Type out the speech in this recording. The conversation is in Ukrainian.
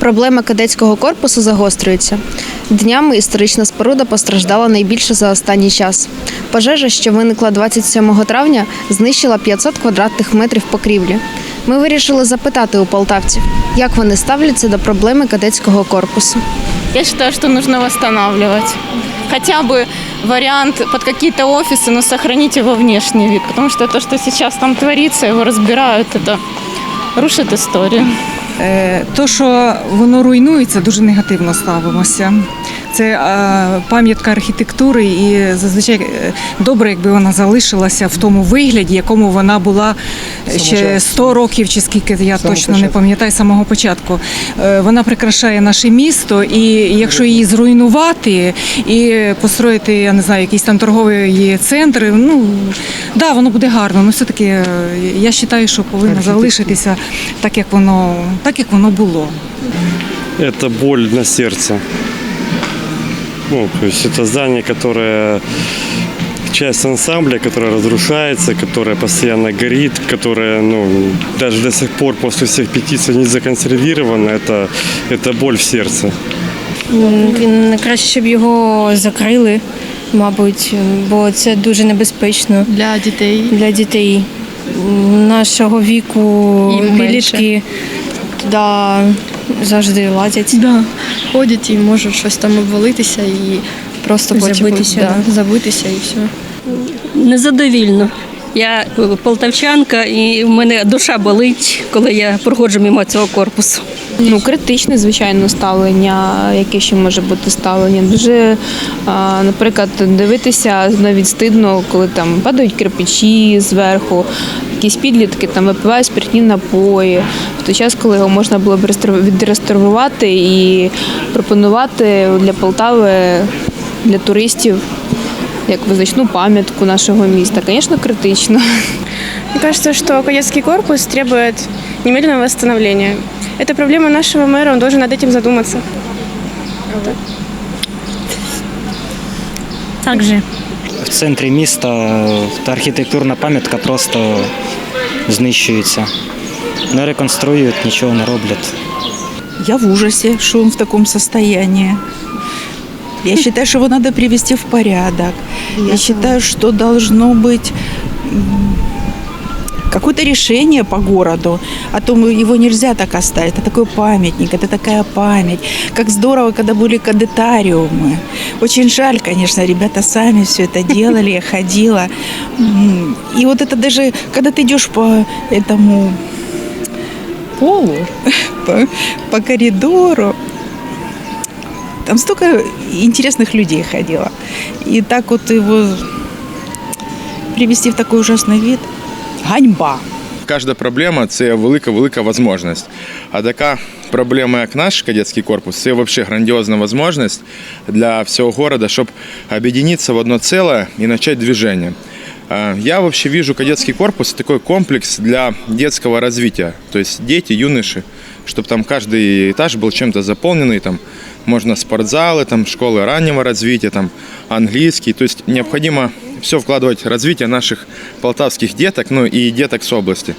Проблема кадетського корпусу загострюється. Днями історична споруда постраждала найбільше за останній час. Пожежа, що виникла 27 травня, знищила 500 квадратних метрів покрівлі. Ми вирішили запитати у полтавців, як вони ставляться до проблеми кадетського корпусу. Я считаю, что нужно восстанавливать. Хотя бы вариант под какие-то офисы, но сохранить его внешний вид. Потому что то, что сейчас там творится, его разбирают, это рушит историю. Е, То, що воно руйнується, дуже негативно ставимося. Це пам'ятка архітектури, і зазвичай е, добре, якби вона залишилася в тому вигляді, якому вона була ще 100 років, чи скільки я точно не пам'ятаю самого початку. Е, Вона прикрашає наше місто, і якщо її зруйнувати і построїти, я не знаю, якийсь там торговий центр, ну да, воно буде гарно. Ну все-таки е, я вважаю, що повинно залишитися так, як воно, так як воно було. это боль на сердце. Ну, то есть это здание, которое часть ансамбля, которое разрушается, которое постоянно горит, которое, ну, даже до сих пор после всех петиций не законсервировано, это, это боль в сердце. Він краще, щоб його закрили, мабуть, бо це дуже небезпечно для дітей. для дітей нашого віку. І менше. Підлітки туди завжди лазять. Да. Ходять і можуть щось там обвалитися і просто потім Забитися, да, забитися і все. Незадовільно. Я полтавчанка, і в мене душа болить, коли я проходжу мимо цього корпусу. Ну, критичне, звичайно, ставлення, яке ще може бути ставлення. Дуже, наприклад, дивитися навіть стидно, коли там падають кирпичі зверху, якісь підлітки там випивають спиртні напої. В той час, коли його можна було б реставру- відреставрувати і пропонувати для Полтави, для туристів Як визначну пам'ятку нашого міста, звісно, критично. Мне кажется, что кадетский корпус требует немедленного восстановления. Это проблема нашего мэра, он должен над этим задуматься. Так же. в центрі міста та архітектурна пам'ятка просто знищується. Не реконструюють, нічого не роблять. Я в ужасе, что он в таком состоянии. Я считаю, что его надо привести в порядок. Я считаю, что должно быть какое-то решение по городу. О том, его нельзя так оставить. Это такой памятник, это такая память. Как здорово, когда были кадетариумы. Очень жаль, конечно, ребята сами все это делали, я ходила. И вот это даже, когда ты идешь по этому полу, по, по коридору. Там столько интересных людей ходило. И так вот его привести в такой ужасный вид. Ганьба. Кожна проблема це велика велика можливість. А така проблема, як наш кадетський корпус, це взагалі грандіозна можливість для всього міста, щоб об'єднатися в одно ціле і почати движение. Я вообще вижу кадетский корпус такой комплекс для детского развития. То есть дети, юноши, чтобы там каждый этаж был чем-то заполненный, там можно спортзалы, там школы раннего развития, там английский. То есть необходимо все вкладывать в развитие наших полтавских деток, ну и деток с области.